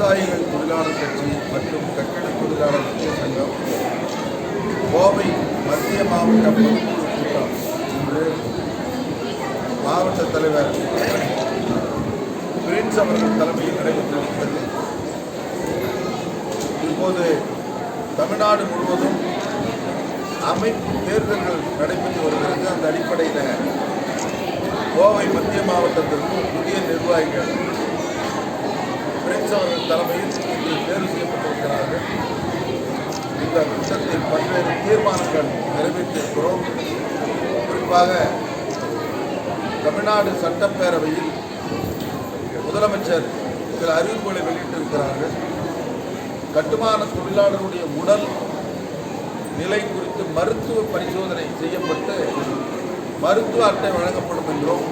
விவசாயிகள் தொழிலாளர் கட்சி மற்றும் கட்டட தொழிலாளர் முக்கிய சங்கம் கோவை மத்திய மாவட்ட பொதுக்குழு கூட்டம் இன்று மாவட்ட தலைவர் பிரின்ஸ் அவர்கள் தலைமையில் நடைபெற்றிருக்கிறது இப்போது தமிழ்நாடு முழுவதும் அமைப்பு தேர்தல்கள் நடைபெற்று வருகிறது. அந்த அடிப்படையில் கோவை மத்திய மாவட்டத்திற்கு புதிய நிர்வாகிகள் பிரின்ஸ் அவர்கள் தலைமையில் இன்று தேர்வு செய்யப்பட்டிருக்கிறார்கள். இந்த கூட்டத்தில் பல்வேறு தீர்மானங்கள் நிறைவேற்றியிருக்கிறோம். குறிப்பாக தமிழ்நாடு சட்டப்பேரவையில் முதலமைச்சர் சில அறிவிப்புகளை வெளியிட்டிருக்கிறார்கள். கட்டுமான தொழிலாளருடைய உடல் நிலை குறித்து மருத்துவ பரிசோதனை செய்யப்பட்டு மருத்துவ அட்டை வழங்கப்படும் என்றும்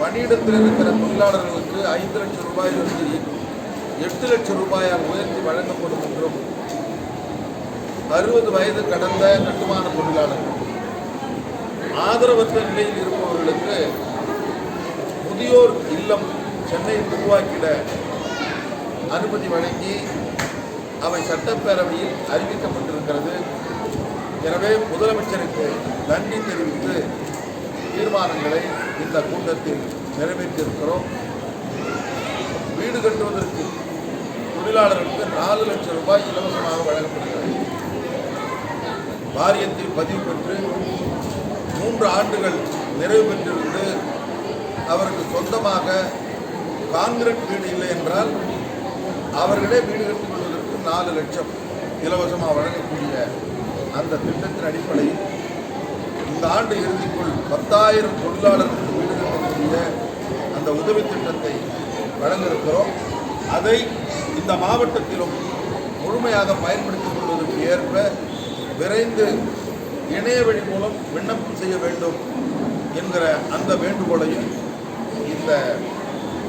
பணியிடத்தில் இருக்கிற தொழிலாளர்களுக்கு ஐந்து லட்சம் ரூபாயிலிருந்து எட்டு லட்சம் ரூபாயாக உயர்த்தி வழங்கப்படும் என்றும் அறுபது வயது கடந்த கட்டுமான தொழிலாளர்கள் ஆதரவற்ற நிலையில் இருப்பவர்களுக்கு முதியோர் இல்லம் சென்னையில் உருவாக்கிட அனுமதி வழங்கி அவை சட்டப்பேரவையில் அறிவிக்கப்பட்டிருக்கிறது. எனவே முதலமைச்சருக்கு நன்றி தெரிவித்து தீர்மானங்களை இந்த கூட்டத்தில் நிறைவேற்றியிருக்கிறோம். வீடு கட்டுவதற்கு தொழிலாளர்களுக்கு நாலு லட்சம் ரூபாய் இலவசமாக வழங்கப்படுகிறது. வாரியத்தில் பதிவு பெற்று மூன்று ஆண்டுகள் நிறைவு பெற்றிருந்து அவருக்கு சொந்தமாக காங்கிரட் வீடு இல்லை என்றால் அவர்களே வீடு கட்டிக் கொள்வதற்கு நாலு லட்சம் இலவசமாக வழங்கக்கூடிய அந்த திட்டத்தின் அடிப்படையில் இந்த ஆண்டு இறுதிக்குள் பத்தாயிரம் தொழிலாளர்கள் வீடு அந்த உதவி திட்டத்தை வழங்கிருக்கிறோம் அதை இந்த மாவட்டத்திலும் முழுமையாக பயன்படுத்திக் கொள்வதற்கு ஏற்ப விரைந்து இணைய வழி மூலம் விண்ணப்பம் செய்ய வேண்டும் என்கிற அந்த வேண்டுகோளையும் இந்த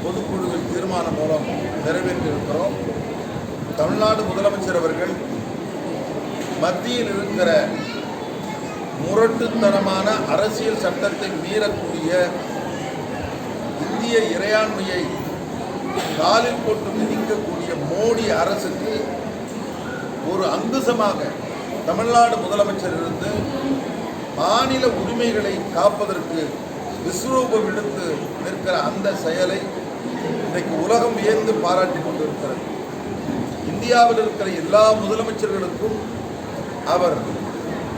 பொதுக்குழுவின் தீர்மானம் மூலம் நிறைவேற்றியிருக்கிறோம். தமிழ்நாடு முதலமைச்சர் அவர்கள் மத்தியில் இருக்கிற முரட்டுத்தனமான அரசியல் சட்டத்தை மீறக்கூடிய இந்திய இறையாண்மையை காலில் போட்டு மிதிக்கக்கூடிய மோடி அரசுக்கு ஒரு அங்குசமாக தமிழ்நாடு முதலமைச்சர் இருந்து மாநில உரிமைகளை காப்பதற்கு விஸ்வரூபம் எடுத்து நிற்கிற அந்த செயலை இன்றைக்கு உலகம் வியந்து பாராட்டி கொண்டிருக்கிறது. இந்தியாவில் இருக்கிற எல்லா முதலமைச்சர்களுக்கும் அவர்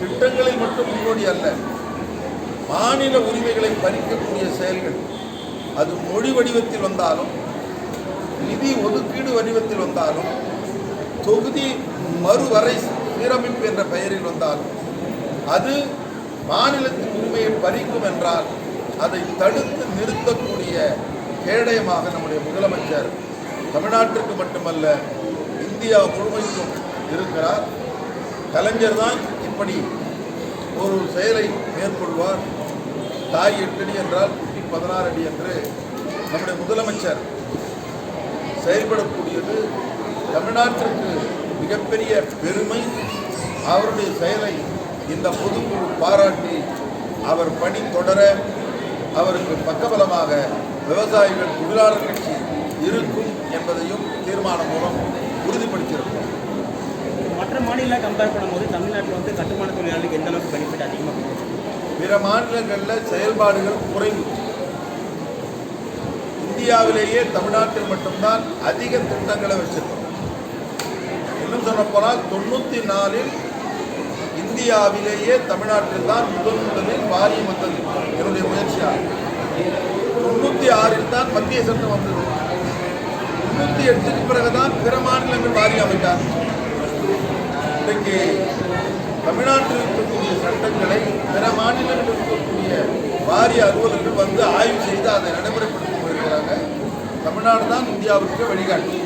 திட்டங்களில் மட்டும் முன்னோடி அல்ல மாநில உரிமைகளை பறிக்கக்கூடிய செயல்கள் அது மொழி வடிவத்தில் வந்தாலும் நிதி ஒதுக்கீடு வடிவத்தில் வந்தாலும் தொகுதி மறுவரை சீரமைப்பு என்ற பெயரில் வந்தாலும் அது மாநிலத்தின் உரிமையை பறிக்கும் என்றால் அதை தடுத்து நிறுத்தக்கூடிய கேடயமாக நம்முடைய முதலமைச்சர் தமிழ்நாட்டிற்கு மட்டுமல்ல இந்தியா முழுமைக்கும் இருக்கிறார். கலைஞர் தான் இப்படி ஒரு செயலை மேற்கொள்வார். தாய் எட்டடி என்றால் பதினாறு அடி என்று நம்முடைய முதலமைச்சர் செயல்படக்கூடியது தமிழ்நாட்டிற்கு மிகப்பெரிய பெருமை. அவருடைய செயலை இந்த பொதுக்குழு பாராட்டி அவர் பணி தொடர அவருக்கு பக்கபலமாக விவசாயிகள் தொழிலாளர் கட்சி இருக்கும் என்பதையும் தீர்மானம் மூலம் உறுதிப்படுத்தியிருக்கிறோம். மற்ற மாநில கம்பேர் பண்ணும்போது தமிழ்நாட்டில் வந்து கட்டுமான தொழிலாளர்களுக்கு எந்த அளவுக்கு பெனிஃபிட் அதிகமாக பிற மாநிலங்களில் செயல்பாடுகள் குறைவு. இந்தியாவிலேயே தமிழ்நாட்டில் மட்டும்தான் அதிக திட்டங்களை வச்சிருக்கோம். இன்னும் சொல்லப்போனால் தொண்ணூற்றி நாலில் இந்தியாவிலேயே தமிழ்நாட்டில் தான் முதல் முதலில் வாரியம் வந்தது என்னுடைய முயற்சியாக தொண்ணூற்றி ஆறில் தான் மத்திய சட்டம் வந்தது. தொண்ணூற்றி எட்டுக்கு பிறகுதான் பிற மாநிலங்கள் வாரியம் அமைத்தார் இன்றைக்கு தமிழ்நாட்டில் இருக்கக்கூடிய சட்டங்களை பிற மாநிலங்களில் இருக்கக்கூடிய வாரிய அலுவலர்கள் வந்து ஆய்வு செய்து அதை நடைமுறை போயிருக்கிறாங்க தமிழ்நாடு தான் இந்தியாவிற்கு வழிகாட்டு